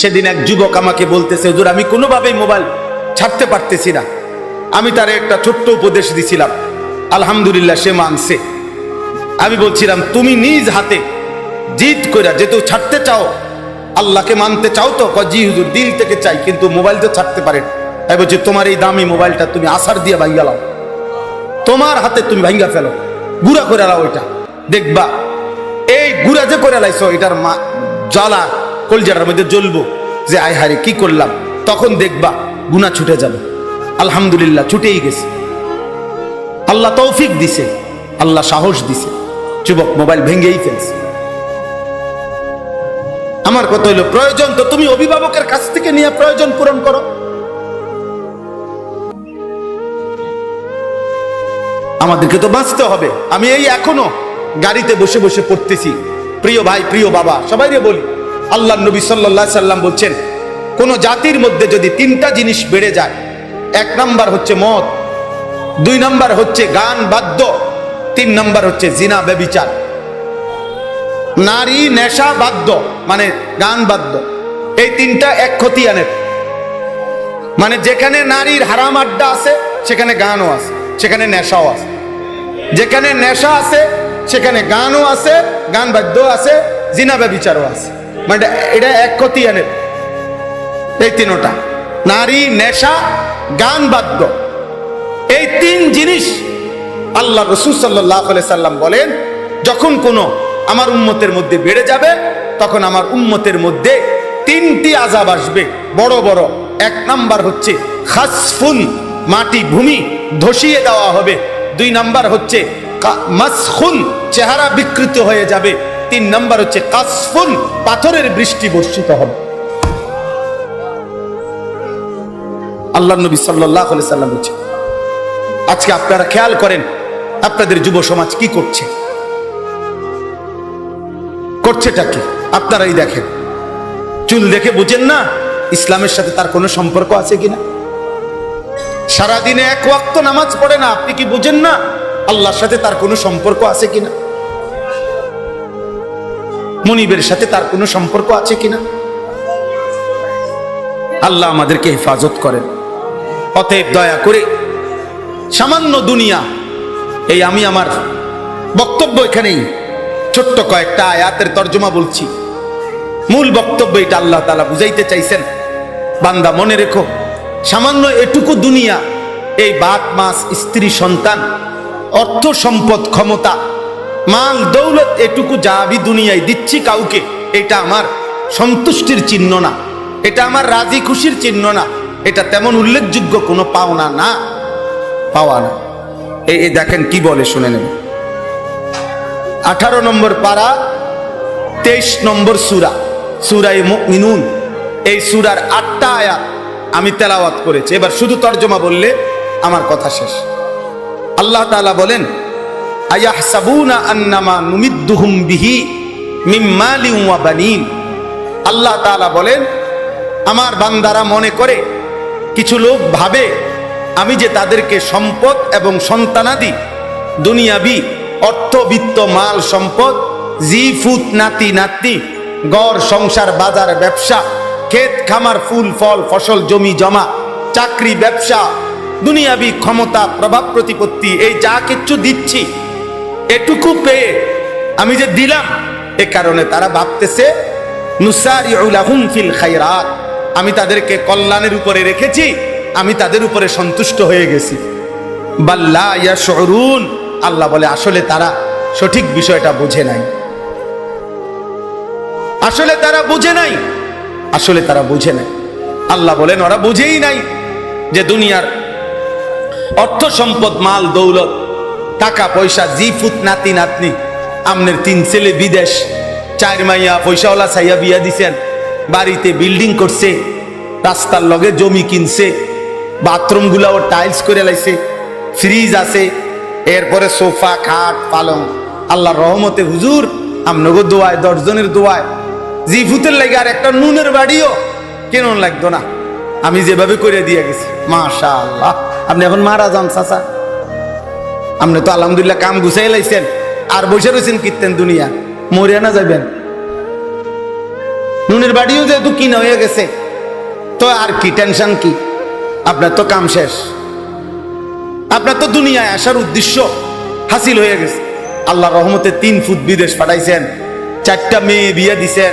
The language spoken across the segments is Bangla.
সেদিন এক যুবক আমাকে বলতেছে, হুজুর, আমি কোনোভাবেই মোবাইল ছাড়তে পারতেছি না। আমি তার একটা ছোট্ট উপদেশ দিছিলাম। আলহামদুলিল্লাহ সে মানছে। আমি বলছিলাম, তুমি নিজ হাতে জিদ করে যেহেতু ছাড়তে চাও, আল্লাহকে মানতে চাও তো? জি হুজুর, দিল থেকে চাই, কিন্তু মোবাইল তো ছাড়তে পারেন আমি বলছি, তোমার এই দামি মোবাইলটা তুমি আসার দিয়ে ভাঙ্গা লাও। তোমার হাতে তুমি ভাঙ্গা ফেলো। গুড়া করে লাও ওইটা দেখবা, এই গুড়া যে করে লাইছো, এটার মা জ্বালা কলজাটার মধ্যে জ্বলবো যে, আয় হারে কি করলাম? তখন দেখবা গুণা ছুটে যাবে। আলহামদুলিল্লাহ, ছুটেই গেছে। আল্লাহ তৌফিক দিছে, আল্লাহ সাহস দিছে। যুবক, মোবাইল ভেঙ্গেই ফেলছে। আমার কথা হইল প্রয়োজন তো তুমি অভিভাবকের কাছ থেকে নিয়ে প্রয়োজন পূরণ করো। আমাদেরকে তো বাঁচতে হবে। আমি এই এখনও গাড়িতে বসে বসে পড়তেছি। প্রিয় ভাই, প্রিয় বাবা, সবাইরে বলি আল্লাহ নবী সাল্লাহ সাল্লাম বলছেন, কোন জাতির মধ্যে যদি তিনটা জিনিস বেড়ে যায়, এক নাম্বার হচ্ছে মদ, দুই নাম্বার হচ্ছে গান বাদ্য, তিন নাম্বার হচ্ছে জিনা ব্যবিচার। নারী নেশা বাদ্য মানে গান বাদ্য, এই তিনটা এক খতিয়ানের। মানে যেখানে নারীর হারাম আড্ডা আছে, সেখানে গানও আছে, সেখানে নেশাও আছে। যেখানে নেশা আছে, সেখানে গানও আছে, গান বাদ্য আছে, জিনা ব্যবিচারও আছে। মানে এটা এক খতিয়ানের এই তিনোটা। নারী, নেশা, গান, বাদ্য। এই তিন জিনিস আল্লাহ রসুল সাল্লাহ সাল্লাম বলেন, যখন কোনো আমার উম্মতের মধ্যে বেড়ে যাবে, তখন আমার উম্মতের মধ্যে তিনটি আজাব আসবে। বড় বড়। এক নাম্বার হচ্ছে খাসফুন, মাটি, ভূমি ধসিয়ে দেওয়া হবে। দুই নাম্বার হচ্ছে মাসখুন, চেহারা বিকৃত হয়ে যাবে। তিন নাম্বার হচ্ছে কাসফুন পাথরের বৃষ্টি বর্ষিত হবে। আল্লাহ নবী সাল্লাহ সাল্লাম বলছে আজকে আপনারা খেয়াল করেন, আপনাদের যুব সমাজ কি করছে? করছেটা কি? আপনারাই দেখেন। চুল দেখে বুঝেন না, ইসলামের সাথে তার কোনো সম্পর্ক আছে কিনা? সারাদিনে এক ওয়াক্ত নামাজ পড়ে না, আপনি কি বুঝেন না, আল্লাহর সাথে তার কোনো সম্পর্ক আছে কিনা? মনিবের সাথে তার কোনো সম্পর্ক আছে কিনা? আল্লাহ আমাদেরকে হেফাজত করেন। অতএব দয়া করে সামান্য দুনিয়া, এই আমি আমার বক্তব্য এখানেই, ছোট্ট কয়েকটা আয়াতের তর্জমা বলছি। মূল বক্তব্য এটা আল্লাহ তালা বুঝাইতে চাইছেন। বান্দা, মনে রেখো, সামান্য এটুকু দুনিয়া, এই বাত মাস, স্ত্রী, সন্তান, অর্থ, সম্পদ, ক্ষমতা মাল দৌলত এটুকু যা আমি দুনিয়ায় দিচ্ছি কাউকে, এটা আমার সন্তুষ্টির চিহ্ন না, এটা আমার রাজি খুশির চিহ্ন না, এটা তেমন উল্লেখযোগ্য কোনো পাওনা না। পাওয়া না। এই দেখেন কি বলে শুনে নেন। আঠারো নম্বর পাড়া তেইশ নম্বর সুরা, সুরাই মিনুন এই সুরার আটটা আয়াত আমি তেলাওয়াত করেছি। এবার শুধু তর্জমা বললে আমার কথা শেষ। আল্লাহ তাআলা বলেন আয়াহসাবুনা আন্নামা নুমিদ্দুহুম বিহি মিম মালিন ওয়া বানিন। আল্লাহ তাআলা বলেন, আমার বান্দারা মনে করে, কিছু লোক ভাবে, আমি যে তাদেরকে সম্পদ এবং সন্তানাদি, দুনিয়াবি অর্থবিত্ত মাল, সম্পদ, জি, ফুত, নাতি, নাতনি, গড়, সংসার, বাজার, ব্যবসা, ক্ষেত, খামার, ফুল, ফল, ফসল, জমি, জমা, চাকরি, ব্যবসা, দুনিয়াবি ক্ষমতা, প্রভাব, প্রতিপত্তি, এই যা কিচ্ছু দিচ্ছি এটুকু পেয়ে আমি যে দিলাম, এ কারণে তারা ভাবতেছে আমি তাদেরকে কল্যাণের উপরে রেখেছি, আমি তাদের উপরে সন্তুষ্ট হয়ে গেছি। আল্লাহ বলে, আসলে তারা সঠিক বিষয়টা বুঝে নাই। আসলে তারা বুঝে নাই, আসলে তারা বুঝে নাই। আল্লাহ বলেন, ওরা বুঝেই নাই যে দুনিয়ার অর্থ সম্পদ, মাল, দৌলত টাকা পয়সা, জি ফুত নাতি নাতনি। আমনের তিন ছেলে বিদেশ। চার মাইয়া পয়সাওয়ালা সাইয়া বিয়া দিছেন। বাড়িতে বিল্ডিং করছে। রাস্তার লগে জমি কিনছে। বাথরুম গুলাও টাইলস করে লাইছে। ফ্রিজ আছে। এরপরে সোফা, খাট, পালং। আল্লাহ রহমতে হুজুর, আমনগো দোয়ায়, দশজনের দোয়ায়। জি ফুতের লাগে আর একটা নুনের বাড়িও কেন লাগতো না। আমি যেভাবে করে দিয়ে গেছি। মাশা আল্লাহ আপনি এখন মারা যান, চাচা। আপনি তো আলহামদুলিল্লাহ কাম গুছাই লাইছেন। আর বসে রয়েছেন কীর্তেন দুনিয়া। মরিয়া না যাবেন নুনের বাড়িও যেহেতু কিনা হয়ে গেছে, তো আর কি টেনশন কি? আপনার তো কাম শেষ। আপনার তো দুনিয়ায় আসার উদ্দেশ্য হাসিল হয়ে গেছে। আল্লাহ রহমতে তিন ফুট বিদেশ পাঠাইছেন, চারটা মেয়ে বিয়ে দিছেন,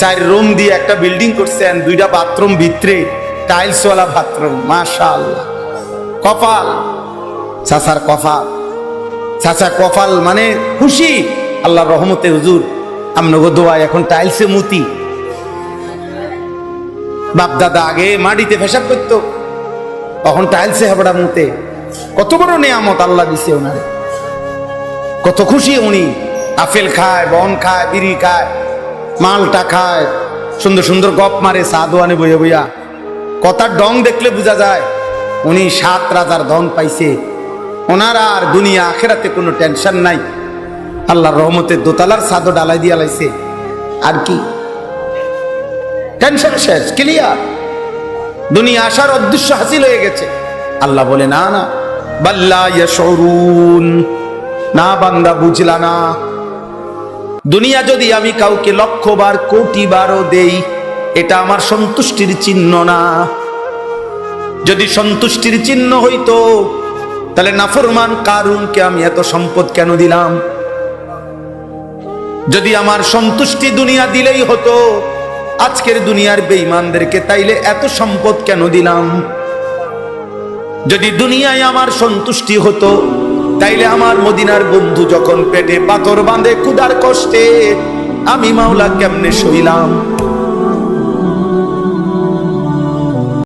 চার রুম দিয়ে একটা বিল্ডিং করছেন, দুইটা বাথরুম ভিতরে টাইলসওয়ালা বাথরুম মাশা আল্লাহ কপাল। চাচার কফা চাচা কফাল মানে খুশি। আল্লাহ রহমতে হুজুর আমনগো দোয়া এখন টাইলসে মুতি। বাপ দাদা আগে মাটিতে পেশাব করতো, তখন টাইলসে হাবড়া মুতে। কত বড় নিয়ামত আল্লাহ দিছে ওনারে। কত খুশি উনি। আপেল খায়, বন খায়, বিড়ি খায়, মালটা খায়, সুন্দর সুন্দর গপ মারে সাদোয়ানে বইয়া বইয়া। কথার ডং দেখলে বোঝা যায়, উনি সাত রাজার ধন পাইছে। ওনার আর দুনিয়া আখেরাতে কোনো টেনশন নাই। আল্লাহর রহমতের দোতলার সাদো ডালাই দিয়া লাইছে। আর কি? টেনশন শেষ, ক্লিয়ার। দুনিয়া আসার উদ্দেশ্য হাসিল হয়ে গেছে। আল্লাহ বলে, না না। বাল্লা ইয়াশউরুন। না, বান্দা, বুঝলা না। দুনিয়া যদি আমি কাউকে লক্ষ বার কোটি বারও দেই, এটা আমার সন্তুষ্টির চিহ্ন না। যদি সন্তুষ্টির চিহ্ন হইতো তাহলে নাফরমান কারুনকে আমি এত সম্পদ কেন দিলাম? যদি আমার সন্তুষ্টি দুনিয়া দিলেই হতো, আজকের দুনিয়ার বেঈমানদেরকে তাইলে এত সম্পদ কেন দিলাম? যদি দুনিয়ায় আমার সন্তুষ্টি হতো, তাইলে আমার মদিনার বন্ধু যখন পেটে পাথর বাঁধে কুদার কষ্টে আমি মাওলা কেমনে সইলাম